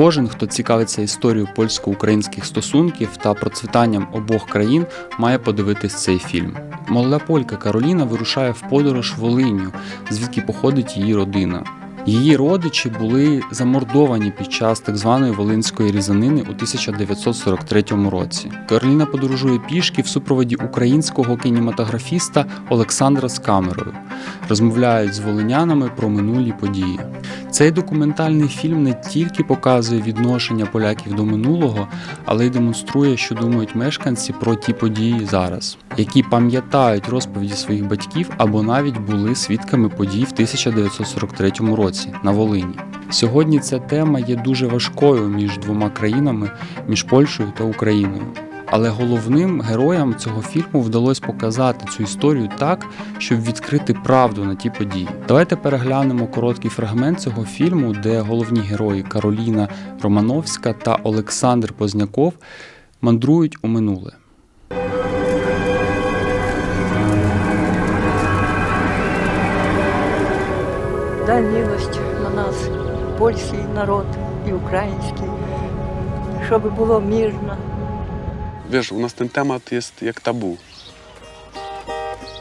Кожен, хто цікавиться історією польсько-українських стосунків та процвітанням обох країн, має подивитись цей фільм. Молода полька Кароліна вирушає в подорож Волинню, звідки походить її родина. Її родичі були замордовані під час так званої Волинської різанини у 1943 році. Кароліна подорожує пішки в супроводі українського кінематографіста Олександра з камерою. Розмовляють з волинянами про минулі події. Цей документальний фільм не тільки показує відношення поляків до минулого, але й демонструє, що думають мешканці про ті події зараз, які пам'ятають розповіді своїх батьків або навіть були свідками подій в 1943 році на Волині. Сьогодні ця тема є дуже важкою між двома країнами, між Польщею та Україною. Але головним героям цього фільму вдалося показати цю історію так, щоб відкрити правду на ті події. Давайте переглянемо короткий фрагмент цього фільму, де головні герої Кароліна Романовська та Олександр Позняков мандрують у минуле. Дай милость на нас, польський народ і український, щоб було мирно. Wiesz, u nas ten temat jest jak tabu.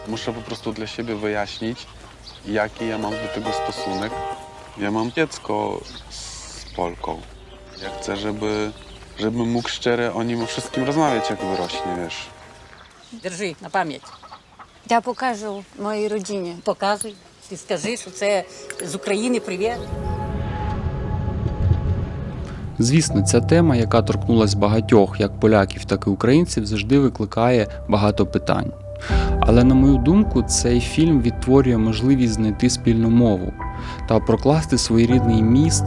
Muszę po prostu dla siebie wyjaśnić, jaki ja mam do tego stosunek. Ja mam dziecko z Polką. Ja chcę, żeby, żeby mógł szczerze o nim o wszystkim rozmawiać, jak wyrośnie, wiesz. Держи на пам'ять. Я покажу моїй родині. Показуй. Ти скажи, що це з України привіт. Звісно, ця тема, яка торкнулась багатьох як поляків, так і українців, завжди викликає багато питань. Але на мою думку, цей фільм відтворює можливість знайти спільну мову та прокласти своєрідний міст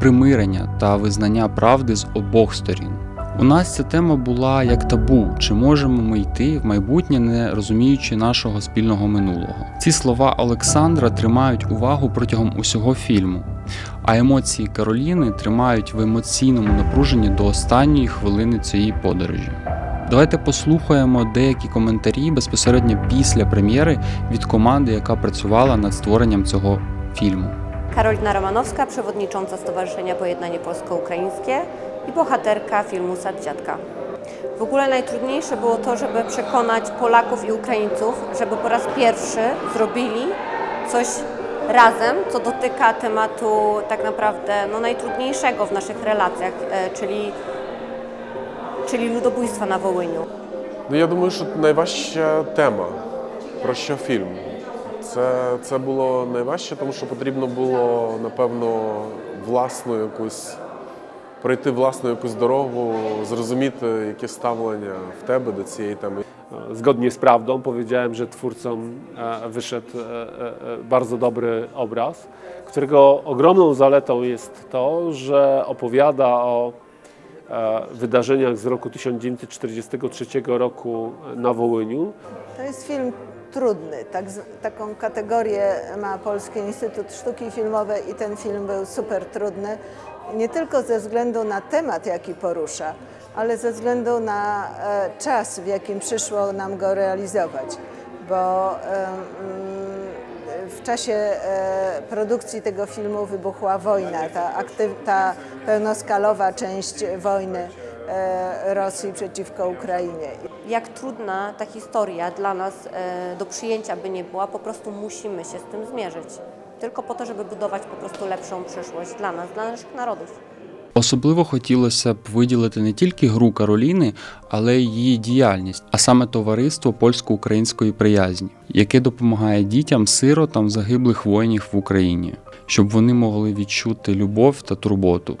примирення та визнання правди з обох сторін. У нас ця тема була як табу, чи можемо ми йти в майбутнє, не розуміючи нашого спільного минулого. Ці слова Олександра тримають увагу протягом усього фільму, а емоції Кароліни тримають в емоційному напруженні до останньої хвилини цієї подорожі. Давайте послухаємо деякі коментарі безпосередньо після прем'єри від команди, яка працювала над створенням цього фільму. Romanowska, przewodnicząca Stowarzyszenia Pojednanie Polsko-Ukraińskie i bohaterka filmu Sad Dziadka. W ogóle najtrudniejsze było to, żeby przekonać Polaków i Ukraińców, żeby po raz pierwszy zrobili coś razem, co dotyka tematu tak naprawdę no, najtrudniejszego w naszych relacjach, e, czyli, czyli ludobójstwa na Wołyniu. Ну, я думаю, що найважча тема, про що фільм. Це, це було найважче, тому що потрібно було, напевно, власну якусь пройти власну якусь дорогу, зрозуміти, яке ставлення в тебе до цієї теми. Zgodnie z prawdą powiedziałem, że twórcom e, wyszedł e, e, bardzo dobry obraz, którego ogromną zaletą jest to, że opowiada o wydarzeniach z roku 1943 roku na Wołyniu. To jest film trudny. Tak, taką kategorię ma Polski Instytut Sztuki Filmowej i ten film był super trudny. Nie tylko ze względu na temat, jaki porusza, ale ze względu na e, czas, w jakim przyszło nam go realizować. Bo w czasie e, produkcji tego filmu wybuchła wojna, ta, aktyw, ta pełnoskalowa część wojny e, Rosji przeciwko Ukrainie. Jak trudna ta historia dla nas do przyjęcia by nie była, po prostu musimy się z tym zmierzyć. Tylko po to, żeby budować po prostu lepszą przyszłość dla nas, dla naszych narodów. Особливо хотілося б виділити не тільки гру Кароліни, але й її діяльність, а саме товариство польсько-української приязні, яке допомагає дітям, сиротам загиблих воїнів в Україні, щоб вони могли відчути любов та турботу.